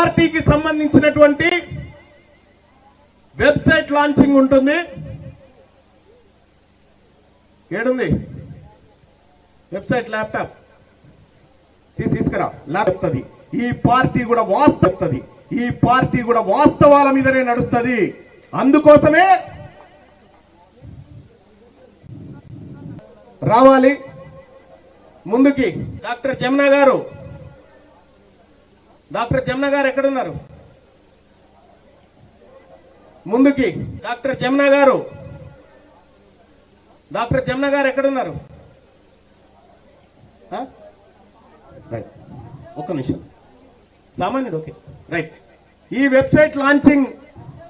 పార్టీకి సంబంధించినటువంటి website launching ఉంటుంది. ఏడుంది? Website laptop. తీసి తీసుకురా. ల్యాప్టాప్ ఈ పార్టీ కూడా వాస్తవుతుంది ఈ పార్టీ కూడా వాస్తవాల మీదనే నడుస్తుంది. అందుకోసమే రావాలి. ముందుకి. డాక్టర్ జమున గారు. డాక్టర్ జమున గారు ఎక్కడున్నారు? ముందుకి. డాక్టర్ జమున గారు. డాక్టర్ జమున గారు ఎక్కడున్నారు? రైట్ ఒక్క నిమిషం. సామాన్యుడు ఓకే. రైట్ ఈ వెబ్సైట్ లాంచింగ్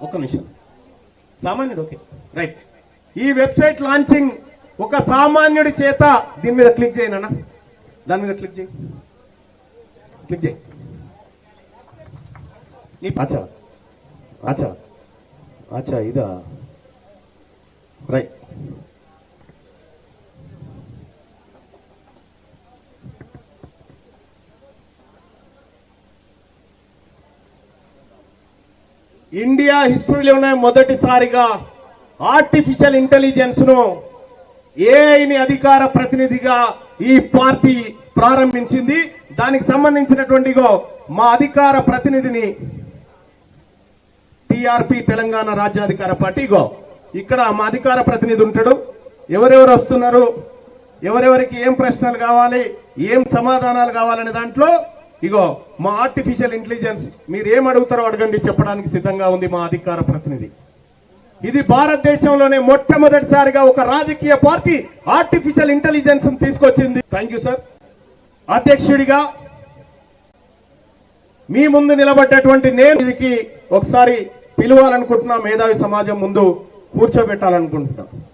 ఒక్క నిమిషం. సామాన్యుడు ఓకే. రైట్ ఈ వెబ్సైట్ లాంచింగ్ ఒక సామాన్యుడి చేత దీని మీద క్లిక్ చేయనన్నా దాని మీద క్లిక్ చేయి. క్లిక్ చేయి. అచ్చా అచ్చా ఇదా రైట్ ఇండియా హిస్టరీలోనే మొదటిసారిగా ఆర్టిఫిషియల్ ఇంటెలిజెన్స్ను ఏఐని అధికార ప్రతినిధిగా ఈ పార్టీ ప్రారంభించింది. దానికి సంబంధించినటువంటి ఇగో మా అధికార ప్రతినిధిని టీఆర్పీ తెలంగాణ రాజ్యాధికార పార్టీ ఇగో ఇక్కడ మా అధికార ప్రతినిధి ఉంటాడు. ఎవరెవరు వస్తున్నారు? ఎవరెవరికి ఏం ప్రశ్నలు కావాలి? ఏం సమాధానాలు కావాలనే దాంట్లో ఇగో మా ఆర్టిఫిషియల్ ఇంటెలిజెన్స్ మీరు ఏం అడుగుతారో అడగండి చెప్పడానికి సిద్ధంగా ఉంది మా అధికార ప్రతినిధి. ఇది భారతదేశంలోనే మొట్టమొదటిసారిగా ఒక రాజకీయ పార్టీ ఆర్టిఫిషియల్ ఇంటెలిజెన్స్ తీసుకొచ్చింది. థ్యాంక్ సార్ అధ్యక్షుడిగా మీ ముందు నిలబడ్డటువంటి నేను ఇదికి ఒకసారి పిలవాలనుకుంటున్నా మేధావి సమాజం ముందు కూర్చోబెట్టాలనుకుంటున్నా.